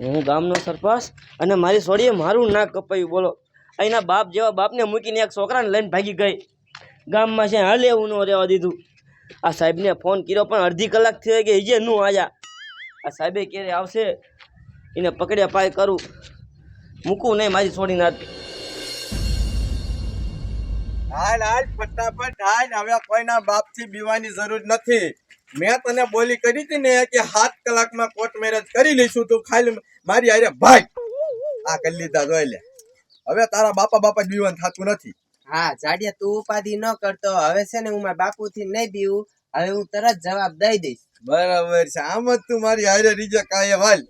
હું ગામનો સરપંચ અને મારી સોડીએ મારું ના કપાયું, બોલો. અહીંના બાપ જેવા બાપને મૂકીને એક છોકરાને લઈને ભાગી ગઈ. ગામમાં છે હાલે એવું ન રહેવા દીધું. આ સાહેબને ફોન કર્યો પણ અડધી કલાક થઈ કે હજે નું આયા. આ સાહેબે ક્યારે આવશે, એને પકડ્યા પાય કરું. મૂકું નહીં, મારી છોડીને હાથ હાલ હાલ, ફટાફટ, હાલ. હવે કોઈના બાપથી બીવાની જરૂર નથી. મેં તને બોલી કરી હતી ને કે સાત કલાકમાં કોર્ટ મેરેજ કરી લઈશું તું ખાલી મારી હારે ભાઈ આ કરી લીધા જોઈ લે. હવે તારા બાપા બાપા જીવન થતું નથી. હા જાડિયા તું ઉપાધિ ન કરતો. હવે છે ને હું મારા બાપુ થી નહીં બીવું. હવે હું તરત જવાબ દઈ દઈશ. બરાબર છે. આમ જ તું મારી હારે રીજે કાંઈ હાલ.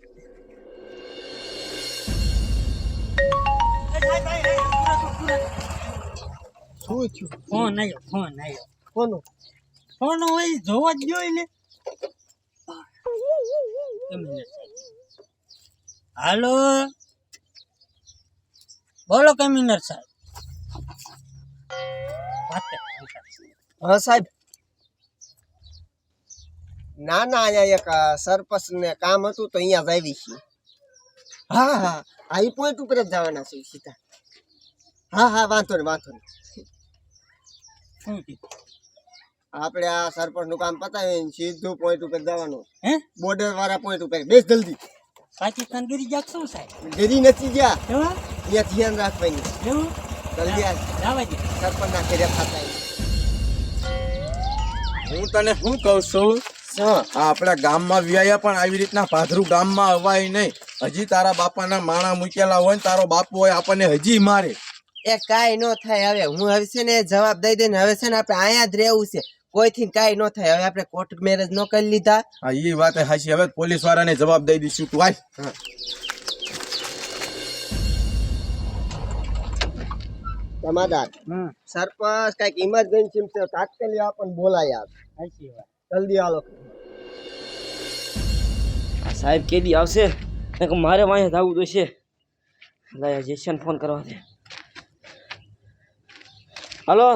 શું થયું? ફોન આવ્યો ફોન આવ્યો કોનું ફોન હોય જોવા જ જોઈ ને હાલો. બોલો કમિનર સાહેબ. હા સાહેબ. ના ના અહીંયા એક સરપંચ ને કામ હતું તો અહીંયા જ આવી છીએ. હા હા ઈ પોઈન્ટ ઉપર જ જવાના છે સીધા. હા હા વાંધો નહીં વાંધો કીધું? આપણે આ સરપંચનું કામ પતાવીને સીધું પોઈન્ટ ઉપર જવાનું. હે? બોર્ડર વાળા પોઈન્ટ ઉપર. બેસ જલ્દી. પાકિસ્તાન ગીરી જાક શું સાહેબ? ડરી નથી ગયા. ત્યાં ધ્યાન રાખવાની. જલ્દી સરપંચ ના ઘરે ખાતા હું તને શું કહું છું? આ આપણા ગામમાં વ્યાયા પણ આવી રીતના પાધરું ગામમાં અવાય નહીં. હજી તારા બાપાના માણા મૂકેલા હોય ને તારો બાપુ હોય આપણને હજી મારે. એ કાંઈ ન થાય. હવે હું હવે છે ને જવાબ દઈ દઈને હવે છે ને આપણે અહીંયા જ રહેવું છે. કોઈથી કાંઈ ન થાય. હવે આપણે કોર્ટ મેરેજ ન કરી લીધા. હા એ વાત હાસી હવે પોલીસ વાળાને જવાબ દઈ દઈશું તું આય સમાધાન. હમ. સરપંચ કંઈક ઇમરજન્સી છે તાત્કાલિક આપણને આપ સાચી વાત. જલ્દી આલો આ સાહેબ કેદી આવશે? મારે વાંહે જવું તો છે. લાયા જેશન ફોન કરવા દે. હલો.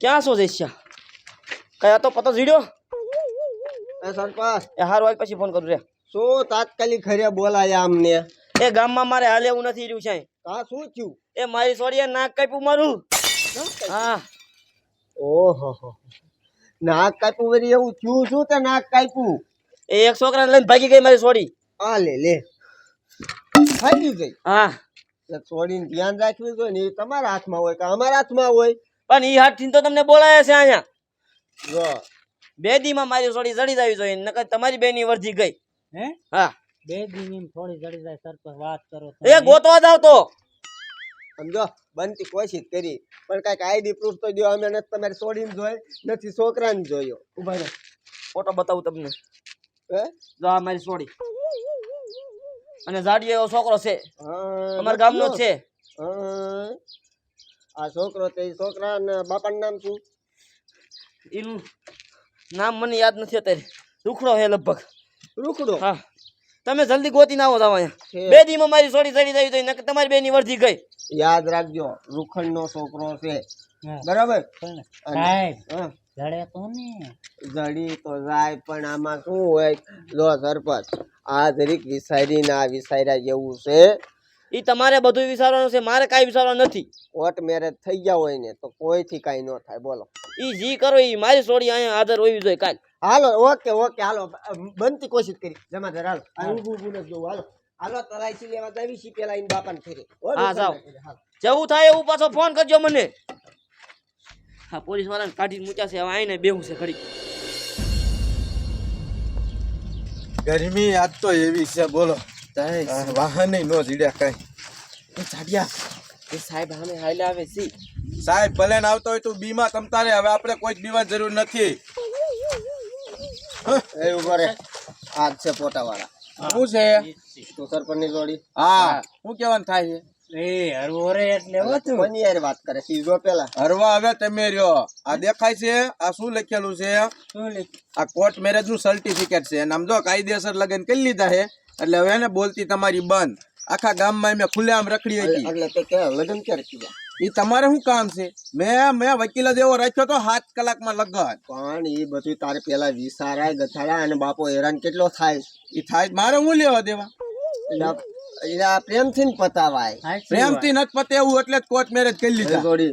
ક્યાં છો જેસ્યા કયા તો પતો જીડ્યો એ સરપંચ એ હારું વાગ પછી ફોન કરું રે શું તાત્કાલિક ઘરે બોલાયા અમને એ ગામમાં મારે હાલે એવું નથી રહ્યું છે હા શું થયું? એ મારી સોડીએ નાક કાપ્યું મારું. હા. ઓહો હો. નાક કાપ્યું વળી એવું થયું? શું તે નાક કાપ્યું? એ એક છોકરાને લઈને ભાગી ગઈ મારી સોડી હા લે લે. ભાગી ગઈ? હા. એટલે છોડીને ધ્યાન રાખવી જોઈએ ને એ તમારા હાથમાં હોય કે અમારા હાથમાં હોય? પણ ઈ હાથથી તો તમને બોલાયા છે અહીંયા. જો. બે દીમાં મારી સોડી જડી જવી જોઈએ નકર તમારી બેની વર્ધી ગઈ. હે? હા. બે દિન થોડી જડી જાય સરપંચ વાત કરો એ ગોતવા જાવ તો. સમજો બનતી કોશિશ કરી. પણ કંઈક આઈડી પ્રૂફ તો દો અમે નથી તમારી છોડીને જોઈ નથી છોકરાને જોયો. ઊભા રહે. ફોટો બતાવું તમને. હે? જો આ મારી સોડી. અને જાડીયો એવો છોકરો છે. હા, અમારા ગામનો છે. હા. આ છોકરો તે છોકરા ને બાપાનું નામ શું? એનું નામ મને યાદ નથી અત્યારે. રૂખડો હે લગભગ. રૂખડો? હા. તમે જલ્દી ગોતી ના આવો જાવ અહીંયા બે દીમાં મારી સોડી ચડી જાય તો નકર તમારી બેની વર્ધી ગઈ. યાદ રાખજો રૂખંડ નો છોકરો છે. બરાબર? જડે તો ને. જડી તો જાય પણ આમાં શું હોય? જો સરપંચ આ જરીક વિસારીને આ વિસાર્યા જેવું છે. ઈ તમારે બધું વિચારવાનું છે મારે કાંઈ વિચારવાનું નથી. કોર્ટ મેરેજ થઈ ગયા હોય ને તો કોઈથી કાંઈ ન થાય બોલો. ઈ જી કરો ઈ મારી સોડી અહીંયા હાજર હોવી જોઈએ કાલ હાલો ઓકે ઓકે હાલો બનતી કોશિશ કરી. જમાદાર હાલો. આ ઊભું ઊભું નથી જોવું હાલો. હાલો તલાઈસી લેવા જાવી છી પેલા ઇન બાપાને ફેરે હા. હાલો. જેવું થાય એવું પાછો ફોન કરજો મને. હા પોલીસ વાળાને કાઢી મૂક્યા છે હવે આઈને બેહું છે ઘડી ગરમી આજ તો એવી છે બોલો. વાહન નો જીડ્યા કઈ. એ જાડિયા એ સાહેબ અમે હાલે આવે છે. સાહેબ ભલે ને આવતો હોય તું બીમા તમતારે. હવે આપણે કોઈ જ બીમા જરૂર નથી. એ ઊભો રે. આ જ છે પોટા વાળા શું છે? તું સરપંચની લોડી હા. શું કેવાનું થાય છે? એ હરવો રે એટલે હોતું કોની યાર વાત કરે પેલા. હરવા હવે તમે રહ્યો. આ દેખાય છે? આ શું લખેલું છે? આ કોર્ટ મેરેજનું સર્ટિફિકેટ છે. અને આમ જો કાયદેસર લગ્ન કરી લીધા છે. એટલે હવે એને બોલતી તમારી બંધ. આખા ગામમાં મેં ખુલ્લેઆમ રખડી હતી એટલે તે કે લગ્ન ક્યારે કીધા એ તમારે શું કામ છે? મેં મેં વકીલ જ એવો રાખ્યો તો સાત કલાકમાં લગન. પણ એ બધું તારે પેલા વિસારાય ગથાડા અને બાપો હેરાન કેટલો થાય? એ થાય મારે હું લેવા દેવા? એટલે પ્રેમથી ને પતાવાય. પ્રેમથી નથી પતે એવું એટલે જ કોર્ટ મેરેજ કરી લીધા. થોડી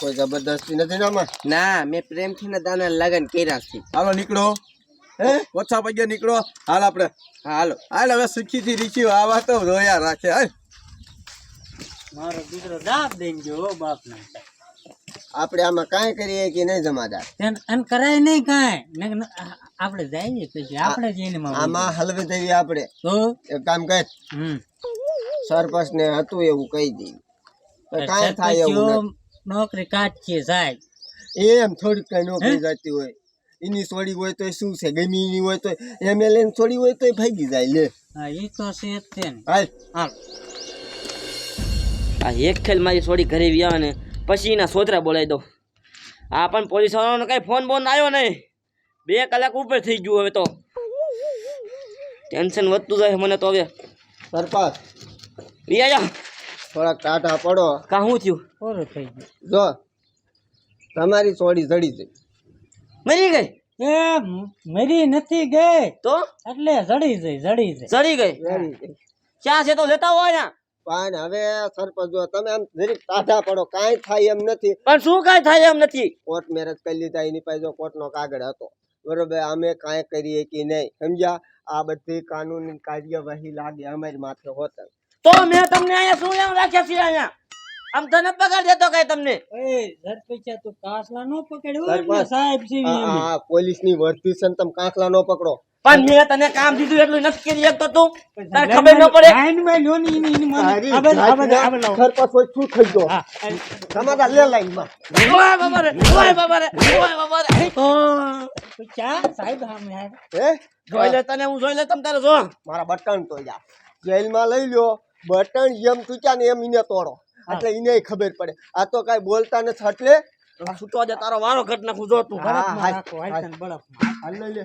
કોઈ જબરદસ્તી નથી ના મેં પ્રેમથી ને તાને લગન કર્યા છે. હાલો નીકળો. ઓછા પગે નીકળો. હાલ આપણે હાલો હાલ હવે સુખીથી રીખ્યું આવા તો રોયા રાખે હાલ. મારો દીકરો દાબ દઈ ગયો હો બાપને. આપણે આમાં કાંઈ કરીએ કે નહીં જમાદાર? એમ કરાય નહીં કાંઈ. આપણે જઈએ પછી આપણે જઈને આમાં હલવે જઈએ આપણે. તો? એક કામ કર. સરપંચ ને હતું એવું કહી દઈએ તો કાંઈ થાય એવું. નોકરી કાઢીએ સાહેબ. એમ થોડીક કઈ નોકરી જતી હોય. એની છોડી હોય તો શું છે? ગમી એની હોય તો એમએલએ ની છોડી હોય તો ભાગી જાય લે. હા એ તો છે જ છે ને. હાલ. હાલ. આ એક ખેલ મારી છોડી ઘરે વ્યા ને પછી એના સોતરા બોલાવી દો આ પણ પોલીસ વાળાનો કઈ ફોન બોન આવ્યો નહીં. બે કલાક ઉપર થઈ ગયું હવે તો. ટેન્શન વધતું જાય મને તો હવે. સરપાસ ઈ આયા. થોડાક ટાટા પડો. કા શું થયું? પૂરું થઈ ગયું. જો તમારી સોડી જડી જઈ. મરી ગઈ? એ મરી નથી ગઈ. તો? એટલે જડી ગઈ જડી ગઈ? જડી ગઈ. ક્યાં છે તો લેતા હોય પણ હવે સરપંચ તમે આમ જરીક તાજા પડો કાંઈ થાય એમ નથી. પણ શું કાંઈ થાય એમ નથી? કોર્ટ મેરેજ કરી લીધા એની પાસે કોર્ટ કોર્ટનો કાગળ હતો. બરોબર અમે કાંઈ કરીએ કે નહીં. સમજ્યા? આ બધી કાનૂની કાર્યવાહી લાગે અમારી માથે હોત તો મેં તમને અહીંયા શું એમ રાખ્યા છીએ અહીંયા? આમ તને પગાર દેતો કઈ તમને? એ તું કાસલા નો પકડ્યો સાહેબ એમ. આ પોલીસની છે તમે કાંકલા નો પકડો. પણ મેં તને કામ દીધું એટલું નથી કરી શકતો તું તારે ખબર ન પડે. લાઈનમાં લ્યો ની ની મને. સરપંચ હોય શું થઈ ગયો? હા, તમારા લે લાઈનમાં ઓય બાબા રે ઓય બાબા રે ઓય બાબા રે ઓ, પૂછ્યા? સાહેબ આયા. હે? જોઈ લે તને હું જોઈ લે તમ તારે જો. મારા બટન તો જા જેલમાં લઈ લ્યો. બટન જેમ તૂટ્યા ને એમ ઇને તોડો. એટલે એને ખબર પડે. આ તો કાંઈ બોલતા નથી એટલે છૂટવા દે તારો વારો ઘટ નાખું જો તું. હા, બરફમાં હાલ, લે.